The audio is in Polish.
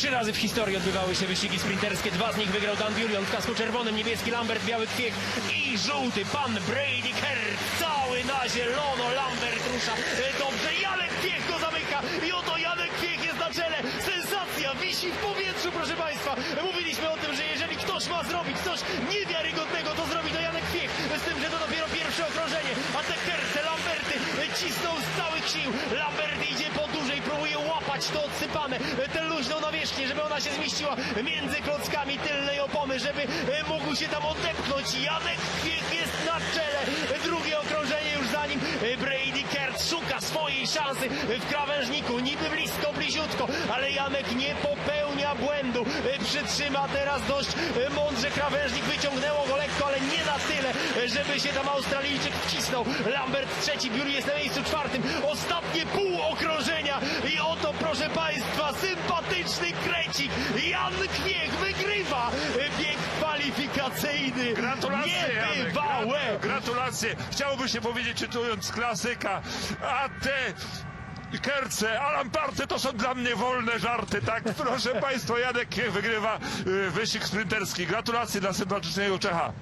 Trzy razy w historii odbywały się wyścigi sprinterskie. Dwa z nich wygrał Dan Burion w kasku czerwonym, niebieski Lambert, biały kwiek i żółty pan Brady Kerr. Cały na zielono Lambert rusza. Dobrze, Janek Kwiek go zamyka i oto Janek Kwiek jest na czele. Sensacja, wisi w powietrzu, proszę Państwa. Mówiliśmy o tym, że jeżeli ktoś ma zrobić coś niewiarygodnego, to zrobi to Janek Kwiek. Z tym, że to dopiero pierwsze okrążenie, a te Kerce, Lamberty cisną z całych sił. Lambert idzie po dłużej, próbuje łapać to odsypane, e, tę luźną nawierzchnię, żeby ona się zmieściła między klockami tylnej opony, żeby e, mógł się tam odepchnąć. Janek jest na czele. Drugie okrążenie już za nim. E, Brady Kert szuka swojej szansy w krawężniku. Niby blisko, bliziutko, ale Janek nie popełnia błędu. E, Przytrzyma teraz dość mądrze krawężnik. Wyciągnęło go lekko, ale nie na tyle, żeby się tam Australijczyk wcisnął. Lambert trzeci, Biuri jest na miejscu czwartym. Sympatyczny krecik. Jan Kwiek wygrywa bieg kwalifikacyjny. Gratulacje, Janek. Niebywałe. Gra- Gratulacje. Chciałoby się powiedzieć, czytując klasyka, a te kerce, alamparty to są dla mnie wolne żarty, tak? Proszę Państwa, Janek wygrywa y, wyścig sprinterski. Gratulacje dla sympatycznego Czecha.